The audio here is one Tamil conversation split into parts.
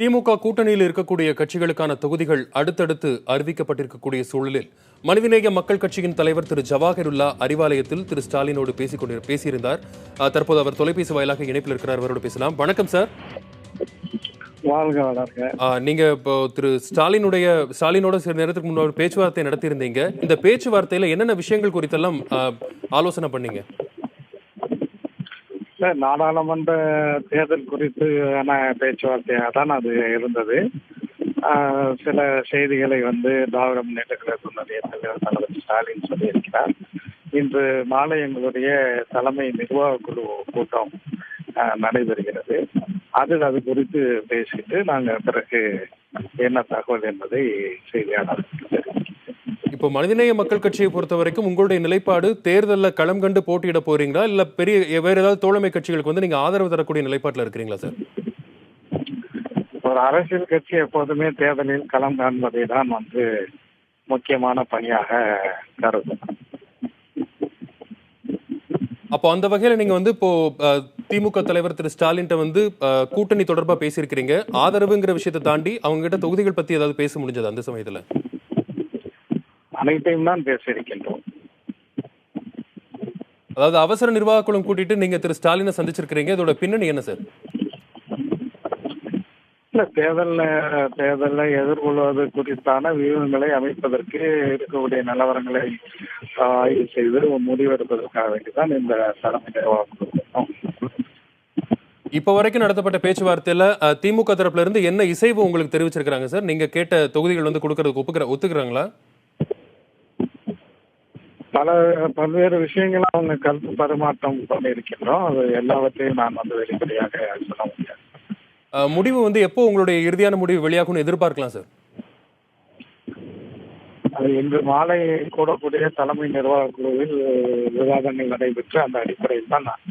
திமுக கூட்டணியில் இருக்கக்கூடிய கட்சிகளுக்கான தொகுதிகள் அடுத்தடுத்து அறிவிக்கப்பட்டிருக்கக்கூடிய சூழலில் மனிதநேய மக்கள் கட்சியின் தலைவர் திரு ஜவாஹிருல்லா அறிவாலயத்தில் திரு ஸ்டாலினோடு பேசிக் கொண்டு பேசியிருந்தார். தற்போது அவர் தொலைபேசி வாயிலாக இணைப்பில் இருக்கிறார். அவரோடு பேசலாம். வணக்கம் சார். நீங்க இப்போ திரு ஸ்டாலினுடைய ஸ்டாலினோட சில நேரத்துக்கு முன்னாடி பேச்சுவார்த்தை நடத்தியிருந்தீங்க. இந்த பேச்சுவார்த்தையில என்னென்ன விஷயங்கள் குறித்தெல்லாம் ஆலோசனை பண்ணீங்க? இல்ல, நாடாளுமன்ற தேர்தல் குறித்தான பேச்சுவார்த்தையாக தான் அது இருந்தது. சில செய்திகளை வந்து திராவிட முன்னேற்ற கழகத்தினுடைய தலைவர் தலைவர் ஸ்டாலின் சொல்லியிருக்கிறார். இன்று மாலை எங்களுடைய தலைமை நிர்வாக குழு கூட்டம் நடைபெறுகிறது. அதில் அது குறித்து பேசிட்டு நாங்கள் பிறகு என்ன தகவல் என்பதை செய்தியாளர்களுக்கு தெரிவிக்கிறோம். இப்போ மனிதநேய மக்கள் கட்சியை பொறுத்த வரைக்கும் உங்களுடைய நிலைப்பாடு தேர்தலில் களம் கண்டு போட்டியிட போறீங்களா? இல்ல பெரிய வேற ஏதாவது தோழமை கட்சிகளுக்கு வந்து நீங்க ஆதரவு தரக்கூடிய நிலைப்பாட்டில் இருக்கிறீங்களா சார்? ஒரு அரசியல் கட்சி எப்போதுமே தேர்தலில் களம் காண்பதை தான் வந்து முக்கியமான பணியாக கருதும். அப்போ அந்த வகையில நீங்க வந்து இப்போ திமுக தலைவர் திரு. ஸ்டாலின்ட்ட வந்து கூட்டணி தொடர்பா பேசியிருக்கிறீங்க. ஆதரவுங்கிற விஷயத்தை தாண்டி அவங்க கிட்ட தொகுதிகள் பத்தி ஏதாவது பேச முடிஞ்சது அந்த சமயத்துல? அனைத்தையும் தான் பேசியிருக்கின்றோம் அதாவது அவசர நிர்வாக குழு கூட்டிட்டு நீங்க திரு ஸ்டாலினை சந்திச்சிருக்கிறீங்க. இதோட பின்னணி என்ன சார்? இல்ல தேர்தல்ல தேர்தலை எதிர்கொள்வது குறித்தான வியூகங்களை அமைப்பதற்கு இருக்கக்கூடிய நிலவரங்களை ஆய்வு செய்து முடிவெடுப்பதற்காக வேண்டிதான் இந்த தலைமை நிர்வாக குழு கூட்டம். இப்போ வரைக்கும் நடத்தப்பட்ட பேச்சுவார்த்தையில திமுக தரப்புல இருந்து என்ன இசைவு உங்களுக்கு தெரிவிச்சிருக்காங்க சார்? நீங்க கேட்ட தொகுதிகள் வந்து கொடுக்கறதுக்கு ஒப்புக்கிற ஒத்துக்கிறாங்களா? பல பல்வேறு விஷயங்களை அவங்க கருத்து பரிமாற்றம் பண்ணியிருக்கின்றோம். அது எல்லாவற்றையும் நான் வந்து வெளிப்படையாக சொல்ல முடியாது. முடிவு வந்து எப்போ உங்களுடைய இறுதியான முடிவு வெளியாகும்னு எதிர்பார்க்கலாம் சார்? அது இன்று மாலை கூடக்கூடிய தலைமை நிர்வாக குழுவில் விவாதங்கள் நடைபெற்று அந்த அடிப்படையில் தான் நான்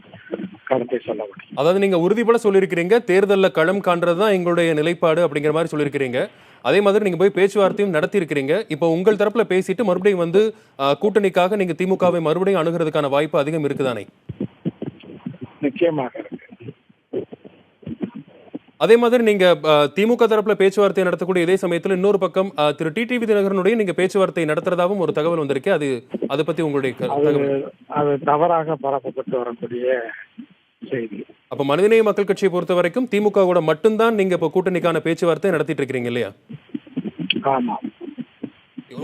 கருத்தை சொல்ல முடியும். அதாவது நீங்க உறுதிபட சொல்லியிருக்கிறீங்க தேர்தலில் களம் காண்றது தான் எங்களுடைய நிலைப்பாடு அப்படிங்கிற மாதிரி சொல்லியிருக்கிறீங்க. அதே மாதிரி நீங்க போய் பேச்சுவார்த்தையும் நடத்தியிருக்கிறீங்க. இப்போ உங்கள் தரப்புல பேசிட்டு மறுபடியும் வந்து கூட்டணிக்காக நீங்க திமுகவை மறுபடியும் அணுகிறதுக்கான வாய்ப்பு அதிகம் இருக்குதானே? நிச்சயமாக இருக்கு. அதே மாதிரி நீங்க திமுக தரப்புல பேச்சுவார்த்தை நடத்தக்கூடிய இதே சமயத்துல இன்னொரு பக்கம் திரு டிடிவி தினகரனுடைய நீங்க பேச்சுவார்த்தை நடத்துறதாவும் ஒரு தகவல் வந்திருக்கு. அது அதை பத்தி உங்களுடைய அது தவறாக பரப்பப்பட்டு வரக்கூடிய செய்தி. அப்ப மனிதநேய மக்கள் கட்சியை பொறுத்த வரைக்கும் திமுக கூட மட்டும்தான் நீங்க இப்போ கூட்டணிக்கான பேச்சுவார்த்தை நடத்திட்டு இருக்கிறீங்க இல்லையா? ஆமா.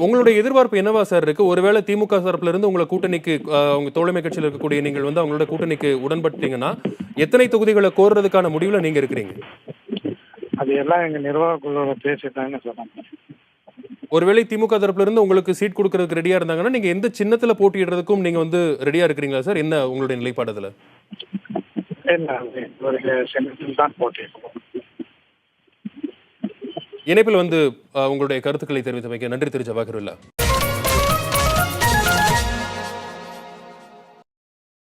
உங்களுடைய எதிர்பார்ப்பு என்னவா சார் இருக்கு? ஒருவேளை திமுக தரப்புல இருந்து உங்களை கூட்டணிக்கு உங்க தோழமை கட்சியில் இருக்கக்கூடிய நீங்கள் வந்து அவங்களோட கூட்டணிக்கு உடன்பட்டீங்கன்னா எத்தனை தொகுதிகளை கோர்றதுக்கான முடிவுல நீங்க இருக்கிறீங்க? அது எல்லாம் எங்க நிர்வாக குழுவில் பேசிட்டாங்க சொன்னாங்க ஒருவேளை திமுக தரப்புல இருந்து உங்களுக்கு சீட் கொடுக்கறதுக்கு ரெடியா இருந்தாங்கன்னா நீங்க எந்த சின்னத்துல போட்டியிடுறதுக்கும் நீங்க வந்து ரெடியா இருக்கிறீங்களா சார்? என்ன உங்களுடைய நிலைப்பாடு இணைப்பில் வந்து உங்களுடைய கருத்துக்களை தெரிவித்தமைக்கு நன்றி திரு ஜவாஹருல்லா.